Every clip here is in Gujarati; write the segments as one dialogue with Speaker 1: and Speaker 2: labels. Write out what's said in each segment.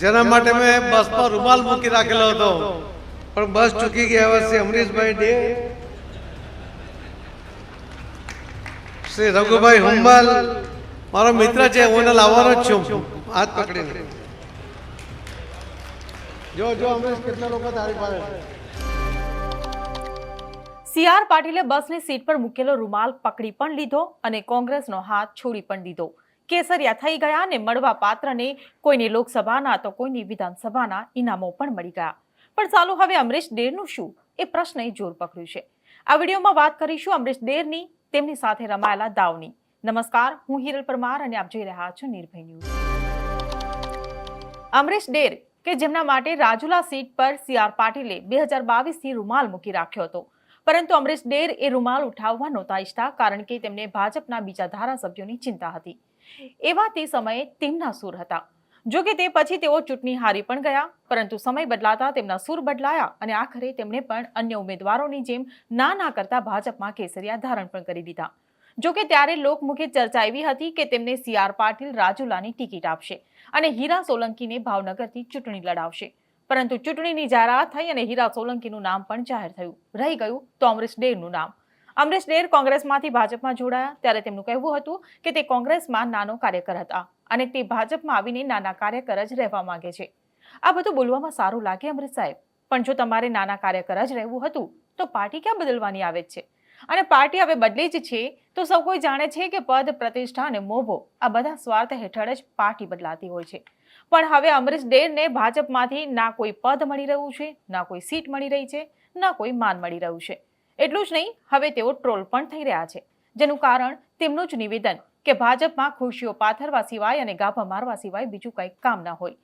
Speaker 1: જેના માટે મેં બસમાં રૂમાલ મૂકી રાખેલો હતો. પણ બસ ચૂકી ગયા હવે શ્રી અમરીશભાઈ ડે. શ્રી રઘુભાઈ હુંબાલ, મારો મિત્ર છે, હું એને લાવવાનો જ છું. હાથ પકડીને. જો જો, અમરીશ, કેટલા લોકો તારી પાસે?
Speaker 2: સીઆર પાટીલે બસની સીટ પર મૂકેલો રૂમાલ પકડી પણ લીધો અને કોંગ્રેસનો હાથ છોડી પણ દીધો. કેસરિયા થઈ ગયા અને મળવા પાત્રને કોઈની લોકસભાના તો કોઈની વિધાનસભાના ઇનામો પણ મળી ગયા. પણ ચાલો હવે અમરીશ ડેરનું શું? એ પ્રશ્નએ જોર પકડ્યું છે. આ વિડીયોમાં વાત કરીશું અમરીશ ડેરની તેમની સાથે રમાયેલા દાવની. નમસ્કાર, હું હિરલ પરમાર અને આપ જોઈ રહ્યા છો નિર્ભય ન્યૂઝ. અમરીશ ડેર કે જેમના માટે રાજુલા સીટ પર સી આર પાટીલે બે હજાર બાવીસથી રૂમાલ મૂકી રાખ્યો હતો. પરંતુ અમરીશ ડેર એ રૂમાલ ઉઠાવવા નહોતા ઈચ્છતા કારણ કે તેમને ભાજપના બીજા ધારાસભ્યોની ચિંતા હતી. એવા તે સમયે તેમના સૂર હતા. જો કે તે પછી તેઓ ચૂંટણી હારી પણ ગયા, પરંતુ સમય બદલાતા તેમના સૂર બદલાયા અને આખરે તેમણે પણ અન્ય ઉમેદવારોની જેમ ના ના કરતા ભાજપમાં કેસરિયા ધારણ પણ કરી દીધા. જો કે ત્યારે લોકમુખે ચર્ચા એવી હતી કે તેમને સીઆર પાટીલ રાજુલાની ટિકિટ આપશે અને હીરા સોલંકીને ભાવનગરથી ચૂંટણી લડાવશે. પરંતુ ચૂંટણીની જાહેરાત થઈ અને હીરા સોલંકીનું નામ પણ જાહેર થયું. રહી ગયું કોંગ્રેસ ડેનું નામ. અમરીશ ડેર કોંગ્રેસમાંથી ભાજપમાં જોડાયા ત્યારે તેમનું કહેવું હતું કે તે કોંગ્રેસમાં નાનો કાર્યકર હતા અને તે ભાજપમાં આવીને નાના કાર્યકર જ રહેવા માંગે છે. આ બધું બોલવામાં સારું લાગે અમરીશ સાહેબ, પણ જો તમારે નાના કાર્યકર જ રહેવું હતું, તો પાર્ટી ક્યાં બદલવાની આવે છે? અને પાર્ટી હવે બદલી જ છે, તો સૌ કોઈ જાણે છે કે પદ, પ્રતિષ્ઠા અને મોભો આ બધા સ્વાર્થ હેઠળ જ પાર્ટી બદલાતી હોય છે. પણ હવે અમરીશ ડેરને ભાજપમાંથી ના કોઈ પદ મળી રહ્યું છે, ના કોઈ સીટ મળી રહી છે, ના કોઈ માન મળી રહ્યું છે. એટલું જ નહીં, હવે તેઓ ટ્રોલ પણ થઈ રહ્યા છે. જેનું કારણ તેમનું જ નિવેદન કે ભાજપમાં ખુશીઓ પાથરવા સિવાય અને ગાભા મારવા સિવાય બીજું કંઈ કામ ન હોય.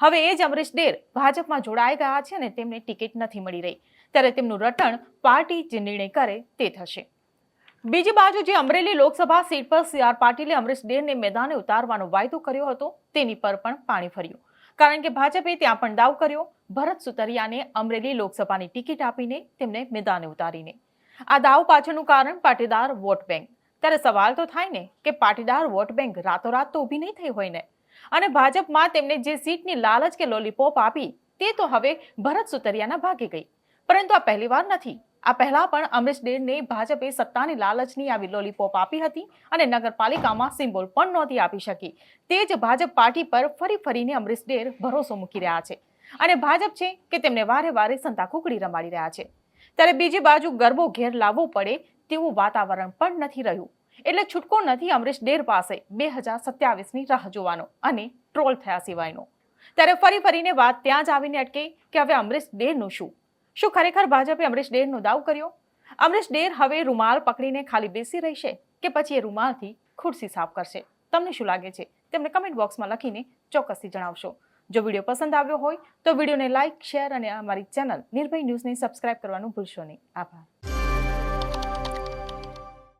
Speaker 2: હવે એ જ અમરીશ ડેર ભાજપમાં જોડાઈ ગયા છે અને તેમને ટિકિટ નથી મળી રહી. ત્યારે તેમનું રટણ પાર્ટી જે નિર્ણય કરે તે થશે. બીજી બાજુ જે અમરેલી લોકસભા સીટ પર સી આર પાટીલે અમરીશ ડેરને મેદાને ઉતારવાનો વાયદો કર્યો હતો, તેની પર પણ પાણી ફર્યું. કારણ કે ભાજપે ત્યાં પણ દાવ કર્યો. ભરત સુતરિયાને અમરેલી લોકસભાની ટિકિટ આપીને તેમને મેદાને ઉતારીને. આ દાવ પાછળનું કારણ પાટીદાર વોટ બેંક. ત્યારે સવાલ તો થાય ને કે પાટીદાર વોટ બેંક રાતોરાત તો ઊભી નહીં થઈ હોય ને. અને ભાજપમાં તેમને જે સીટની લાલચ કે લોલીપોપ આપી તે તો હવે ભરત સુતરિયાના ભાગે ગઈ. પરંતુ આ પહેલીવાર નથી. આ પહેલા પણ અમરીશ ડેરને ભાજપે સત્તાની લાલચની આવી લોલીપોપ આપી હતી અને નગરપાલિકામાં સિમ્બોલ પણ નહોતી આપી શકી. તે જ ભાજપ પાર્ટી પર ફરી ફરીને અમરીશ ડેર ભરોસો મૂકી રહ્યા છે. અને ભાજપ છે કે તેમને વારે વારે સંતા કુકડી રમાડી રહ્યા છે. ત્યારે બીજી બાજુ ગરબો ઘેર લાવવો પડે તેવું વાતાવરણ પણ નથી રહ્યું. એટલે છૂટકો નથી અમરીશ ડેર પાસે બે હજાર સત્યાવીસની રાહ જોવાનો અને ટ્રોલ થયા સિવાયનો. ત્યારે ફરી ફરીને વાત ત્યાં જ આવીને અટકે કે હવે અમરીશ ડેરનું શું? શું ખરેખર ભાજપે અમરીશ ડેરનો દાવ કર્યો? અમરીશ ડેર હવે રૂમાલ પકડીને ખાલી બેસી રહેશે કે પછી એ રૂમાલથી ખુરશી સાફ કરશે? તમને શું લાગે છે? તેમને કમેન્ટ બોક્સમાં લખીને ચોક્કસથી જણાવશો. જો વીડિયો પસંદ આવ્યો હોય તો વિડીયોને લાઇક શેર અને અમારી ચેનલ નિર્ભય ન્યૂઝને સબસ્ક્રાઇબ કરવાનું ભૂલશો નહીં. આભાર.